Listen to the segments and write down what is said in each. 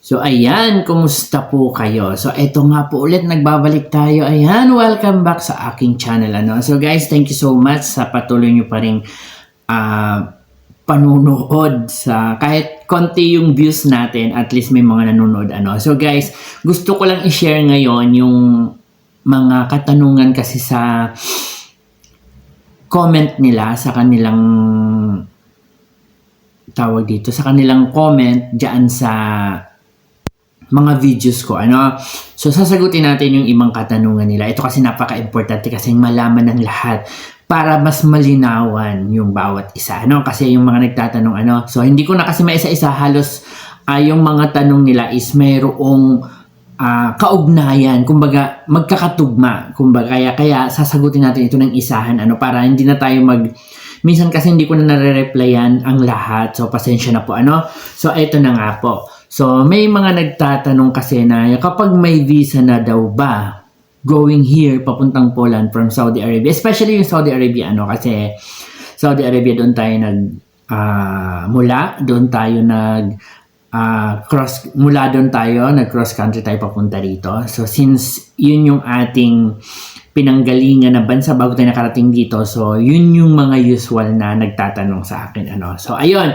So ayan, kumusta po kayo? So eto nga po ulit, nagbabalik tayo. Ayan, welcome back sa aking channel. Ano? So guys, thank you so much sa patuloy nyo pa rin ah, panunood sa kahit konti yung views natin, at least may mga nanonood. Ano? So guys, gusto ko lang i-share ngayon yung mga katanungan kasi sa comment nila sa kanilang tawag dito sa kanilang comment diyan sa mga videos ko. Ano? So, sasagutin natin yung ibang katanungan nila. Ito kasi napaka-importante kasi malaman ng lahat para mas malinawan yung bawat isa. Ano? Kasi yung mga nagtatanong, ano? So, hindi ko na kasi maisa-isa halos ah, yung mga tanong nila is mayroong ah, kaugnayan, kumbaga magkakatugma, kumbaga kaya kaya sasagutin natin ito ng isahan ano para hindi na tayo mag minsan kasi hindi ko na nare-replyan ang lahat. So pasensya na po ano. So ito na nga po. So may mga nagtatanong kasi na kapag may visa na daw ba going here papuntang Poland from Saudi Arabia, especially yung Saudi Arabia ano kasi Saudi Arabia doon tayo nag ah, mula, doon tayo nag ah, cross mula doon tayo nag cross country tayo papunta dito. So since yun yung ating pinanggalingan na bansa bago tayo nakarating dito. So yun yung mga usual na nagtatanong sa akin ano. So ayun,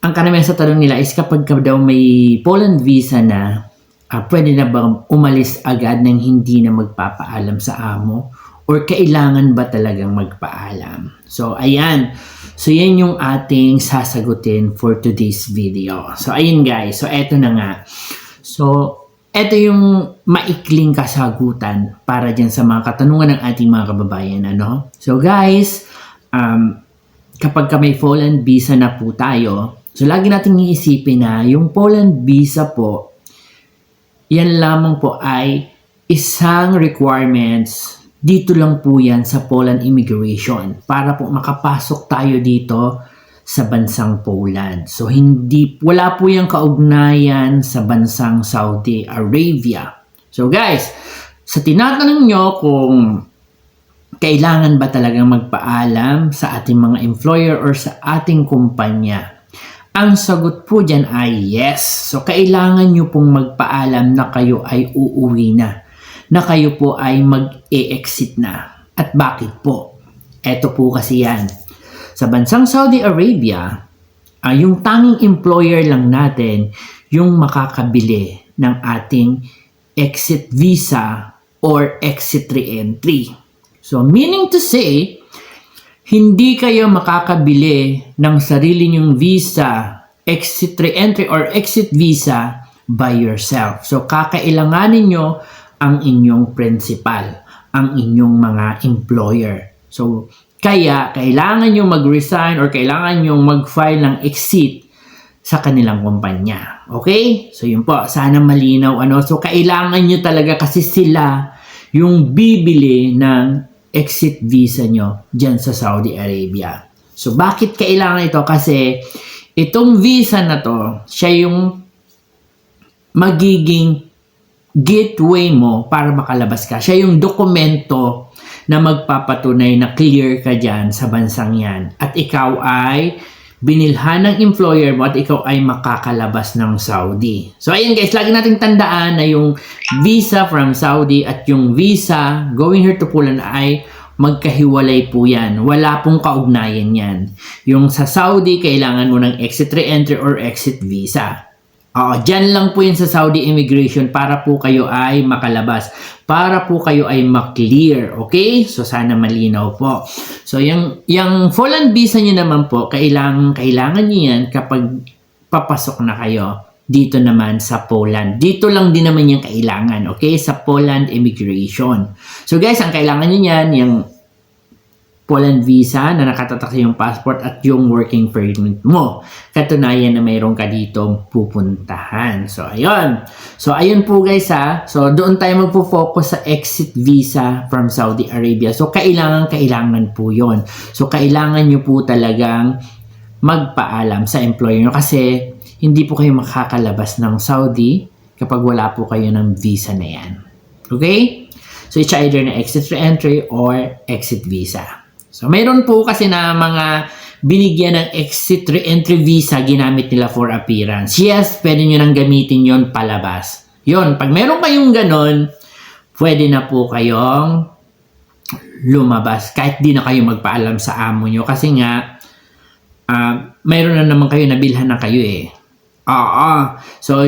ang karamihan sa tanong nila is kapag ka daw may Poland visa na, ah, pwede na bang umalis agad nang hindi na magpapaalam sa amo? Or kailangan ba talagang magpaalam? So, ayan. So, yan yung ating sasagutin for today's video. So, ayun guys. So, eto na nga. So, eto yung maikling kasagutan para dyan sa mga katanungan ng ating mga kababayan. Ano? So, guys, um, kapag ka may Poland visa na po tayo, so lagi nating iisipin na yung Poland visa po, yan lamang po ay isang requirements dito lang po yan sa Poland immigration para po makapasok tayo dito sa bansang Poland. So hindi wala po yung kaugnayan sa bansang Saudi Arabia. So guys, sa tinatanong nyo kung kailangan ba talagang magpaalam sa ating mga employer or sa ating kumpanya? Ang sagot po dyan ay yes. So, kailangan nyo pong magpaalam na kayo ay uuwi na. Na kayo po ay mag-e-exit na. At bakit po? Eto po kasi yan. Sa bansang Saudi Arabia, ah, yung tanging employer lang natin yung makakabili ng ating exit visa or exit re-entry. So, meaning to say, hindi kayo makakabili ng sarili nyong visa, exit re-entry or exit visa by yourself. So, kakailanganin nyo ang inyong principal, ang inyong mga employer. So, kaya kailangan nyo mag-resign or kailangan nyo mag-file ng exit sa kanilang kumpanya. Okay? So, yun po. Sana malinaw. Ano? So, kailangan nyo talaga kasi sila yung bibili ng exit visa nyo dyan sa Saudi Arabia. So, bakit kailangan ito? Kasi itong visa na to, siya yung magiging gateway mo para makalabas ka. Siya yung dokumento na magpapatunay na clear ka dyan sa bansang yan. At ikaw ay binilhan ng employer mo at ikaw ay makakalabas ng Saudi. So ayun guys, lagi nating tandaan na yung visa from Saudi at yung visa going here to Poland ay magkahiwalay po yan. Wala pong kaugnayan yan. Yung sa Saudi, kailangan mo ng exit re-entry or exit visa. Oo, dyan lang po yun sa Saudi immigration para po kayo ay makalabas. Para po kayo ay maklear. Okay? So, sana malinaw po. So, yung, yung Poland visa nyo naman po, kailangan, kailangan nyo yan kapag papasok na kayo dito naman sa Poland. Dito lang din naman yung kailangan, okay? Sa Poland immigration. So guys, ang kailangan nyo yan, yung Poland visa na nakatatak sa yung passport at yung working permit mo. Katunayan na mayroon ka dito pupuntahan. So, ayun. So, ayun po guys ha. So, doon tayo magpo-focus sa exit visa from Saudi Arabia. So, kailangan, kailangan po yon So, kailangan nyo po talagang magpaalam sa employer nyo kasi hindi po kayo makakalabas ng Saudi kapag wala po kayo ng visa na yan. Okay? So, it's either na exit re-entry or exit visa. So, mayroon po kasi na mga binigyan ng exit re-entry visa ginamit nila for appearance. Yes, pwede nyo nang gamitin yon palabas. Yon, pag meron kayong ganon, pwede na po kayong lumabas kahit di na kayo magpaalam sa amo nyo kasi nga ah, mayroon na naman kayo nabilhan na kayo eh. Oo. So,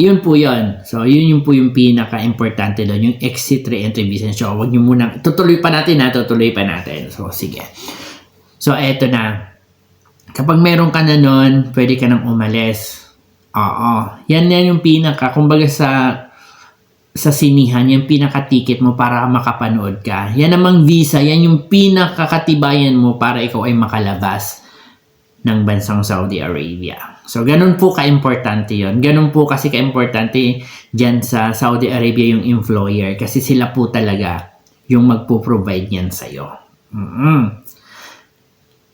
yun po yun. So, yun yung po yung pinaka-importante doon, yung exit re-entry visa. So, wag nyo muna, tutuloy pa natin na, tutuloy pa natin. So, sige. So, eto na. Kapag meron ka na nun, pwede ka nang umalis. Oo. Yan yan yung pinaka, kumbaga sa sa sinihan, yung pinaka-ticket mo para makapanood ka. Yan namang visa, yan yung pinakakatibayan mo para ikaw ay makalabas ng bansang Saudi Arabia. So, ganun po ka-importante yon. Ganun po kasi ka-importante dyan sa Saudi Arabia yung employer kasi sila po talaga yung magpo-provide yan sa'yo. mm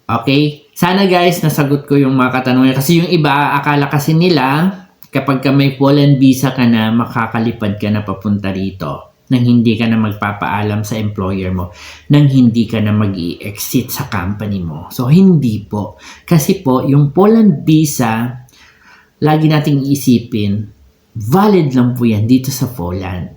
Okay? Sana guys, nasagot ko yung mga katanungan. Kasi yung iba, akala kasi nila, kapag ka may Poland visa ka na, makakalipad ka na papunta rito nang hindi ka na magpapaalam sa employer mo, nang hindi ka na mag exit sa company mo. So, hindi po. Kasi po, yung Poland visa, lagi nating isipin, valid lang po yan dito sa Poland.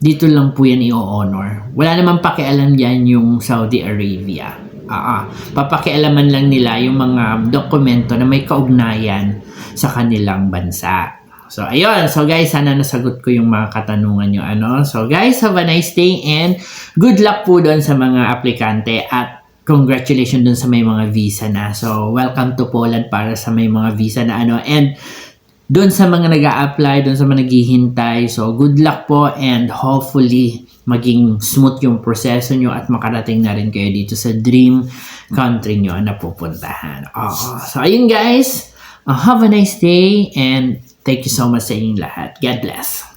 Dito lang po yan i-honor. Wala naman pakialam yan yung Saudi Arabia. Ah, ah. papakialaman lang nila yung mga dokumento na may kaugnayan sa kanilang bansa. So, ayun. So, guys, sana nasagot ko yung mga katanungan nyo. Ano? So, guys, have a nice day and good luck po doon sa mga aplikante at congratulations doon sa may mga visa na. So, welcome to Poland para sa may mga visa na ano. And, doon sa mga nag apply doon sa mga naghihintay. So, good luck po and hopefully maging smooth yung proseso nyo at makarating na rin kayo dito sa dream country nyo na pupuntahan. Oo. So, ayun guys. Uh, have a nice day and thank you so much sa inyong lahat. God bless.